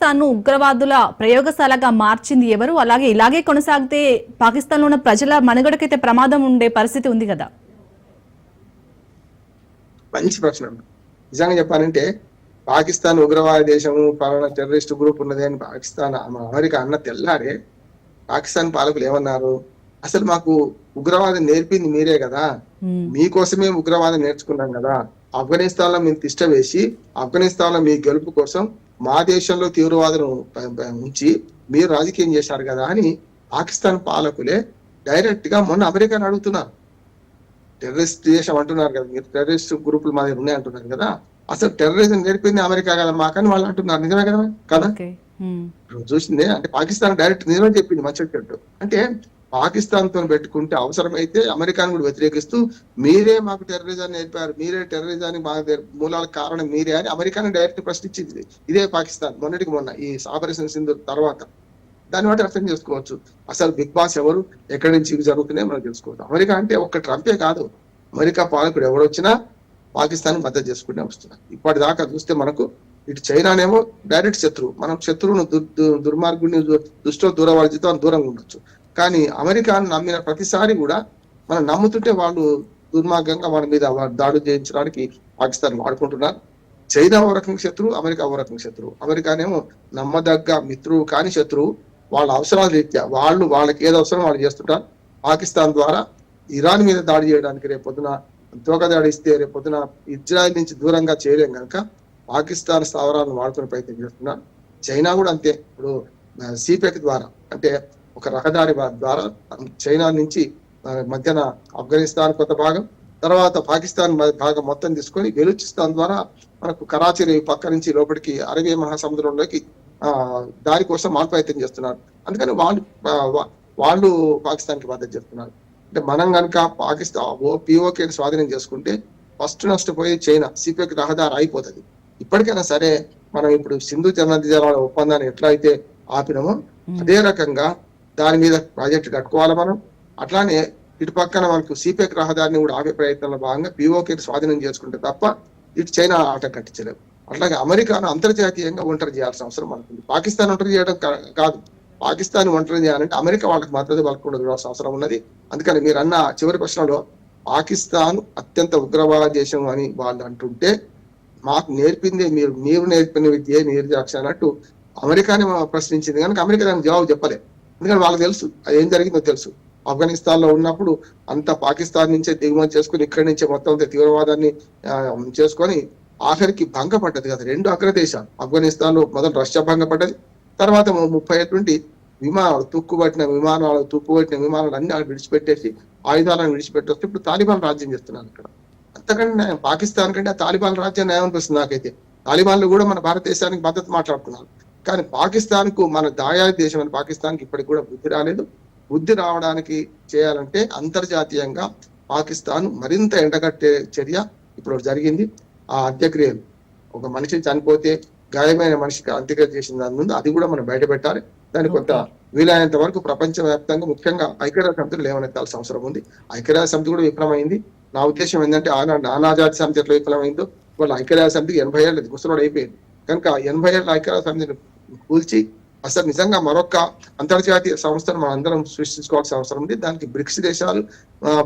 పాకిస్తాన్ ఉగ్రవాదుల ప్రయోగశాలగా మార్చింది ఎవరు? అలాగే ఇలాగే కొనసాగితే పాకిస్తాన్లో ఉన్న ప్రజల మనుగడకైతే ప్రమాదం ఉండే పరిస్థితి ఉంది కదా? మంచి ప్రశ్న నిజంగా చెప్పాలంటే పాకిస్తాన్ ఉగ్రవాద దేశము పలానా టెర్రరిస్ట్ గ్రూప్ ఉన్నది అని పాకిస్తాన్ మన అమెరికా అన్న తెల్లారే పాకిస్తాన్ పాలకులు ఏమన్నారు? అసలు మాకు ఉగ్రవాదం నేర్పింది మీరే కదా. మీకోసమే ఉగ్రవాదం నేర్చుకున్నాం కదా. ఆఫ్ఘనిస్తాన్లో మేము తిష్ట వేసి ఆఫ్ఘనిస్తాన్లో మీ గెలుపు కోసం మా దేశంలో ప- ఉంచి మీరు రాజకీయం చేశారు కదా అని పాకిస్తాన్ పాలకులే డైరెక్ట్గా మొన్న అమెరికాని అడుగుతున్నారు టెర్రరిస్ట్ దేశం అంటున్నారు కదా మీరు టెర్రరిస్ట్ గ్రూపులు మా దగ్గర ఉన్నాయి అంటున్నారు కదా అసలు టెర్రరిజం నేర్పింది అమెరికా కదా మాకని వాళ్ళు అంటున్నారు నిజమే కదా కదా? చూసిందే అంటే పాకిస్తాన్ డైరెక్ట్ నిజమే చెప్పింది మంచి చెట్టు. అంటే పాకిస్తాన్తో పెట్టుకుంటే అవసరమైతే అమెరికాను కూడా వ్యతిరేకిస్తూ మీరే మాకు టెర్రరిజాన్ని నేర్పారు మీరే టెర్రరిజానికి మా దగ్గర మూలాల కారణం మీరే అని అమెరికాని డైరెక్ట్ ప్రశ్నించింది. ఇదే పాకిస్తాన్ మొన్నటికి మొన్న ఈ ఆపరేషన్ సింధు తర్వాత. దాన్ని బట్టి అర్థం చేసుకోవచ్చు. అసలు బిగ్ బాస్ ఎవరు ఎక్కడి నుంచి ఇవి జరుగుతున్నాయి మనం తెలుసుకోవచ్చు. అమెరికా అంటే ఒక్క ట్రంపే కాదు. అమెరికా పాలకుడు ఎవడొచ్చినా పాకిస్తాన్ మద్దతు చేసుకుంటే వస్తున్నారు ఇప్పటిదాకా చూస్తే మనకు ఇటు చైనానేమో డైరెక్ట్ శత్రువు. మనం శత్రువును దుర్మార్గుడిని దు- దుష్టో దూరవర్జితో దూరంగా ఉండొచ్చు. కానీ అమెరికాను నమ్మిన ప్రతిసారి కూడా మనం నమ్ముతుంటే వాళ్ళు దుర్మార్గంగా మన మీద దాడి దాడులు చేయించడానికి పాకిస్తాన్ వాడుకుంటున్నారు. చైనా ఓ రకం శత్రువు అమెరికా ఓ రకం శత్రువు. అమెరికానేమో నమ్మదగ్గ మిత్రువు కాని శత్రువు. వాళ్ళ అవసరాలు రీత్యా వాళ్ళు వాళ్ళకి ఏది అవసరం వాళ్ళు చేస్తుంటారు. పాకిస్తాన్ ద్వారా ఇరాన్ మీద దాడి చేయడానికి రేపు పొద్దున తోక దాడి ఇస్తే రేపు పొద్దున ఇజ్రాయెల్ నుంచి దూరంగా చేయలేం కనుక పాకిస్తాన్ స్థావరాలను వాడుకునే ప్రయత్నం చేస్తున్నారు. చైనా కూడా అంతే. ఇప్పుడు సిపెక్ ద్వారా అంటే ఒక రహదారి ద్వారా చైనా నుంచి మధ్యన ఆఫ్ఘనిస్తాన్ కొంత భాగం తర్వాత పాకిస్తాన్ భాగం మొత్తం తీసుకొని బెలూచిస్తాన్ ద్వారా మనకు కరాచీ పక్క నుంచి లోపలికి అరబియా మహాసముద్రంలోకి ఆ దారి కోసం వాళ్ళు ప్రయత్నం చేస్తున్నారు. అందుకని వాళ్ళు వాళ్ళు పాకిస్తాన్కి మద్దతు చెప్తున్నారు. అంటే మనం కనుక పాకిస్తాన్ ఓ పిఓకే స్వాధీనం చేసుకుంటే ఫస్ట్ నష్టపోయి చైనా సిపిఎక్ రహదారి అయిపోతుంది ఇప్పటికైనా సరే మనం ఇప్పుడు సింధు జలాల ఒప్పందాన్ని ఎట్లా అయితే ఆపినామో అదే రకంగా దాని మీద ప్రాజెక్టు కట్టుకోవాలి మనం? అట్లానే ఇటు పక్కన మనకు సిపెక్ రహదారిని కూడా ఆపే ప్రయత్నంలో భాగంగా పిఓకే స్వాధీనం చేసుకుంటే తప్ప ఇటు చైనా ఆట కట్టించలేము. అట్లాగే అమెరికాను అంతర్జాతీయంగా ఒంటరి చేయాల్సిన అవసరం మనకుంది. పాకిస్తాన్ ఒంటరి చేయడం కా- కాదు. పాకిస్తాన్ ఒంటరి చేయాలంటే అమెరికా వాళ్ళకి మద్దతు పలకుండా చూడాల్సిన అవసరం ఉన్నది. అందుకని మీరు అన్న చివరి ప్రశ్నలో పాకిస్తాన్ అత్యంత ఉగ్రవాద దేశం అని వాళ్ళు అంటుంటే మాకు నేర్పింది మీరు మీరు నేర్పిన విద్య నిర్దాక్ష అన్నట్టు అమెరికాని ప్రశ్నించింది. కనుక అమెరికా దానికి జవాబు చెప్పలేదు. ఎందుకంటే వాళ్ళకి తెలుసు. అది ఏం జరిగిందో తెలుసు. ఆఫ్ఘనిస్తాన్లో ఉన్నప్పుడు అంత పాకిస్తాన్ నుంచే దిగుమతి చేసుకుని ఇక్కడి నుంచే మొత్తం అంత తీవ్రవాదాన్ని చేసుకొని ఆఖరికి భంగపడ్డది కదా. రెండు అగ్రదేశాలు. ఆఫ్ఘనిస్తాన్లో మొదట రష్యా భంగపడ్డది. తర్వాత ముప్పై ఎటువంటి నుండి విమానాలు తుక్కుబట్టిన విమానాలు తుక్కుపట్టిన విమానాలు అన్ని ఆడ విడిచిపెట్టేసి ఆయుధాలను విడిచిపెట్టేస్తే ఇప్పుడు తాలిబాన్ రాజ్యం చేస్తున్నారు ఇక్కడ. అంతకంటే న్యాయం పాకిస్తాన్ కంటే ఆ తాలిబాన్ రాజ్యం న్యాయం అనిపిస్తుంది నాకైతే. తాలిబాన్లు కూడా మన భారతదేశానికి మద్దతు మాట్లాడుతున్నారు. కానీ పాకిస్తాన్కు మన దాయాది దేశం అని పాకిస్తాన్కి ఇప్పటికి కూడా బుద్ధి రాలేదు. బుద్ధి రావడానికి చేయాలంటే అంతర్జాతీయంగా పాకిస్తాన్ మరింత ఎండగట్టే చర్య ఇప్పుడు జరిగింది. ఆ అంత్యక్రియలు ఒక మనిషి చనిపోతే గాయమైన మనిషికి అంత్యక్రియ చేసిన దాని ముందు అది కూడా మనం బయట పెట్టాలి దాని కొంత వీలైనంత వరకు ప్రపంచ వ్యాప్తంగా ముఖ్యంగా ఐక్యరాజ్య సమితిని లేవనెత్తాల్సిన అవసరం ఉంది. ఐక్యరాజ్య సమితి కూడా విఫలమైంది. నా ఉద్దేశం ఏంటంటే ఆనా నానాజాతి సమితి ఎట్లా విఫలమైందో వాళ్ళ ఐక్యరాజ్య సమితికి ఎనభై ఏళ్ళది ముసలోడు అయిపోయింది. కనుక ఎనభై ఏళ్ళ ఐక్యరాజ్య సమితిని కూల్చి అసలు నిజంగా మరొక అంతర్జాతీయ సంస్థను మనం అందరం సృష్టించుకోవాల్సిన అవసరం ఉంది. దానికి బ్రిక్స్ దేశాలు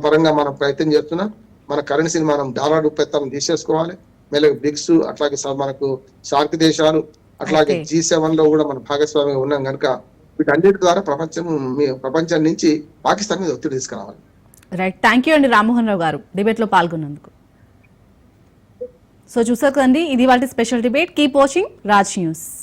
పరంగా మనం ప్రయత్నం చేస్తున్నాం. మన కరెన్సీని మనం డాలర్ రూపాయలు తీసేసుకోవాలి. మెల్లగా బ్రిక్స్ అట్లాగే మనకు సార్క్ దేశాలు అట్లాగే. జీ సెవెన్లో కూడా మన భాగస్వామ్యం ఉన్నాం కనుక వీటన్నిటి ద్వారా ప్రపంచం ప్రపంచం నుంచి పాకిస్తాన్ మీద ఒత్తిడి తీసుకురావాలి. రైట్. థ్యాంక్ యూ అండి రామ్మోహన్ రావు గారు డిబేట్లో పాల్గొన్నందుకు. సో చూసారు కదండి ఇది వాళ్ళ special debate. Keep watching Raj news.